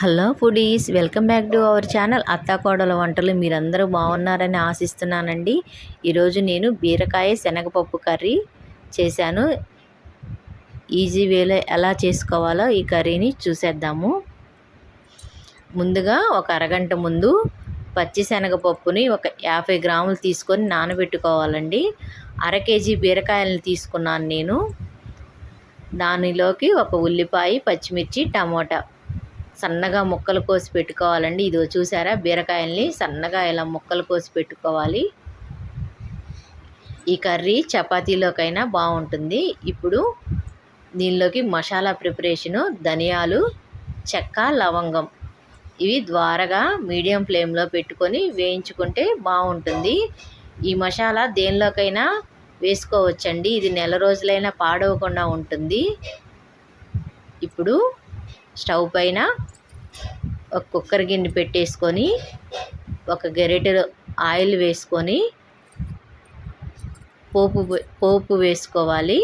Hello foodies welcome back to our channel అత్తాకోడల వంటలు. మీరందరూ బాగున్నారని ఆశిస్తున్నానండి. ఈరోజు నేను బీరకాయ శనగపప్పు కర్రీ చేశాను. ఈజీ వేలో ఎలా చేసుకోవాలో ఈ కర్రీని చూసేద్దాము. ముందుగా ఒక అరగంట ముందు పచ్చి శనగపప్పుని ఒక యాభై గ్రాములు తీసుకొని నానబెట్టుకోవాలండి. అర కేజీ బీరకాయలను తీసుకున్నాను నేను. దానిలోకి ఒక ఉల్లిపాయ పచ్చిమిర్చి టమోటా సన్నగా ముక్కలు కోసి పెట్టుకోవాలండి. ఇదో చూసారా? బీరకాయల్ని సన్నగా ఇలా ముక్కలు కోసి పెట్టుకోవాలి. ఈ కర్రీ చపాతీలోకైనా బాగుంటుంది. ఇప్పుడు దీనిలోకి మసాలా ప్రిపరేషను ధనియాలు చెక్క లవంగం ఇవి ద్వారగా మీడియం ఫ్లేమ్లో పెట్టుకొని వేయించుకుంటే బాగుంటుంది. ఈ మసాలా దేనిలోకైనా వేసుకోవచ్చండి. ఇది నెల రోజులైనా పాడవకుండా ఉంటుంది. ఇప్పుడు స్టవ్ పైన ఒక కుక్కర్ గిన్నె పెట్టేసుకొని ఒక గరిటెలో ఆయిల్ వేసుకొని పోపు పోపు వేసుకోవాలి.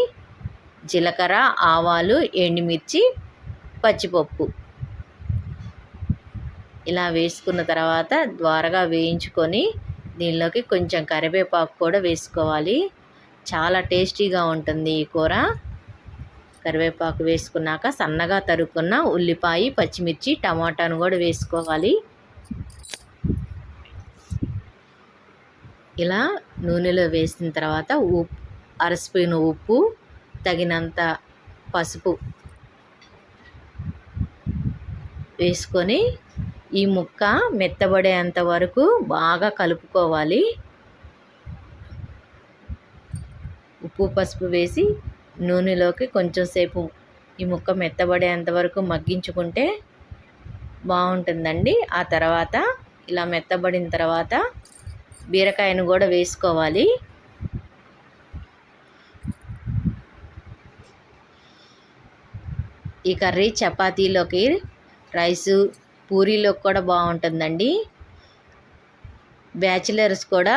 జీలకర్ర ఆవాలు ఎండుమిర్చి పచ్చిపప్పు. ఇలా వేసుకున్న తర్వాత ద్వారగా వేయించుకొని దీనిలోకి కొంచెం కరివేపాకు కూడా వేసుకోవాలి. చాలా టేస్టీగా ఉంటుంది ఈ కూర. కరివేపాకు వేసుకున్నాక సన్నగా తరుక్కున్న ఉల్లిపాయ పచ్చిమిర్చి టమాటాను కూడా వేసుకోవాలి. ఇలా నూనెలో వేసిన తర్వాత ఉప్పు అర ఉప్పు తగినంత పసుపు వేసుకొని ఈ ముక్క మెత్తబడేంత వరకు బాగా కలుపుకోవాలి. ఉప్పు పసుపు వేసి నూనెలోకి కొంచెం సేపు ఈ ముక్క మెత్తబడేంత వరకు మగ్గించుకుంటే బాగుంటుందండి. ఆ తర్వాత ఇలా మెత్తబడిన తర్వాత బీరకాయను కూడా వేసుకోవాలి. ఈ కర్రీ చపాతీలోకి రైసు పూరీలోకి కూడా బాగుంటుందండి. బ్యాచిలర్స్ కూడా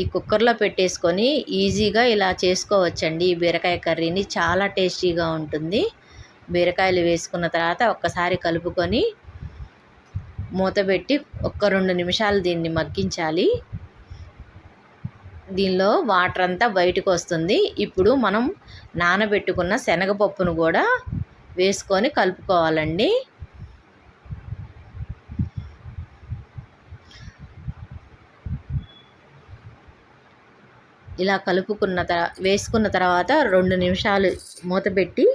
ఈ కుక్కర్లో పెట్టేసుకొని ఈజీగా ఇలా చేసుకోవచ్చండి. ఈ బీరకాయ కర్రీని చాలా టేస్టీగా ఉంటుంది. బీరకాయలు వేసుకున్న తర్వాత ఒక్కసారి కలుపుకొని మూత పెట్టి ఒక్క రెండు నిమిషాలు దీన్ని మగ్గించాలి. దీనిలో వాటర్ అంతా బయటకు వస్తుంది. ఇప్పుడు మనం నానబెట్టుకున్న శనగపప్పును కూడా వేసుకొని కలుపుకోవాలండి. ఇలా కలుపుకున్న తర వేసుకున్న తర్వాత రెండు నిమిషాలు మూత పెట్టి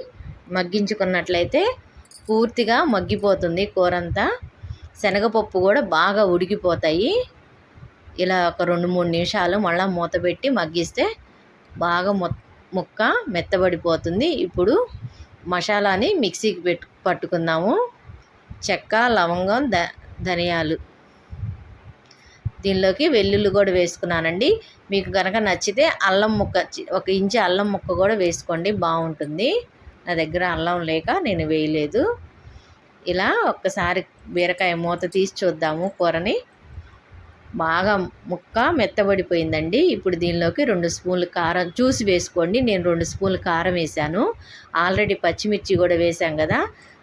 మగ్గించుకున్నట్లయితే పూర్తిగా మగ్గిపోతుంది కూర అంతా శనగపప్పు కూడా బాగా ఉడికిపోతాయి. ఇలా ఒక రెండు మూడు నిమిషాలు మళ్ళీ మూత పెట్టి మగ్గిస్తే బాగా ముక్క మెత్తబడిపోతుంది. ఇప్పుడు మసాలాని మిక్సీకి పెట్టు పట్టుకుందాము. చెక్క లవంగం ధ ధనియాలు. దీనిలోకి వెల్లుల్లి కూడా వేసుకున్నానండి. మీకు కనుక నచ్చితే అల్లం ముక్క ఒక ఇంచు అల్లం ముక్క కూడా వేసుకోండి బాగుంటుంది. నా దగ్గర అల్లం లేక నేను వేయలేదు. ఇలా ఒక్కసారి బీరకాయ మూత తీసి చూద్దాము కూరని. బాగా ముక్క మెత్తబడిపోయిందండి. ఇప్పుడు దీనిలోకి రెండు స్పూన్లు కారం చూసి వేసుకోండి. నేను రెండు స్పూన్లు కారం వేసాను ఆల్రెడీ పచ్చిమిర్చి కూడా వేసాం కదా.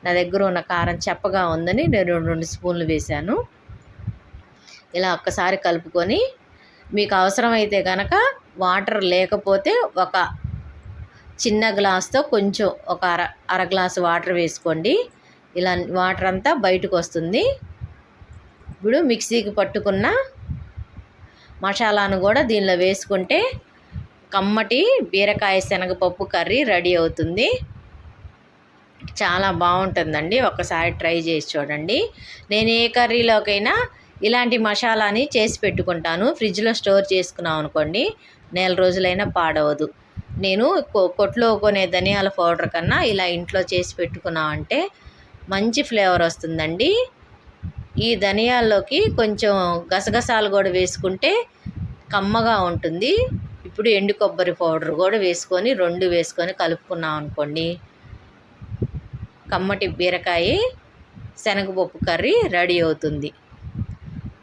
నా దగ్గర ఉన్న కారం చెప్పగా ఉందని నేను రెండు స్పూన్లు వేసాను ఇలా ఒక్కసారి కలుపుకొని మీకు అవసరమైతే కనుక వాటర్ లేకపోతే ఒక చిన్న గ్లాస్తో కొంచెం ఒక అర అర గ్లాసు వాటర్ వేసుకోండి. ఇలా వాటర్ అంతా బయటకు వస్తుంది. ఇప్పుడు మిక్సీకి పట్టుకున్న మసాలాను కూడా దీనిలో వేసుకుంటే కమ్మటి బీరకాయ శనగపప్పు కర్రీ రెడీ అవుతుంది. చాలా బాగుంటుందండి. ఒకసారి ట్రై చేసి చూడండి. నేను ఏ కర్రీలోకైనా ఇలాంటి మసాలాని చేసి పెట్టుకుంటాను. ఫ్రిడ్జ్లో స్టోర్ చేసుకున్నాం అనుకోండి నెల రోజులైనా పాడవదు. నేను కొట్లో కొనే ధనియాల పౌడర్ కన్నా ఇలా ఇంట్లో చేసి పెట్టుకున్నామంటే మంచి ఫ్లేవర్ వస్తుందండి. ఈ ధనియాల్లోకి కొంచెం గసగసాలు కూడా వేసుకుంటే కమ్మగా ఉంటుంది. ఇప్పుడు ఎండు కొబ్బరి పౌడర్ కూడా వేసుకొని రెండు వేసుకొని కలుపుకున్నాం అనుకోండి. కమ్మటి బీరకాయ శనగపప్పు కర్రీ రెడీ అవుతుంది.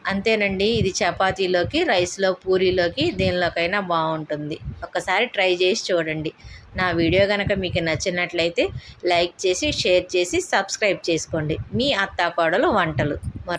అంతేనండి ఇది చపాతీలోకి రైస్లో పూరీలోకి దేనిలోకైనా బాగుంటుంది. ఒక్కసారి ట్రై చేసి చూడండి. నా వీడియో కనుక మీకు నచ్చినట్లయితే లైక్ చేసి షేర్ చేసి సబ్స్క్రైబ్ చేసుకోండి. మీ అత్తాకోడలు వంటలు. మరో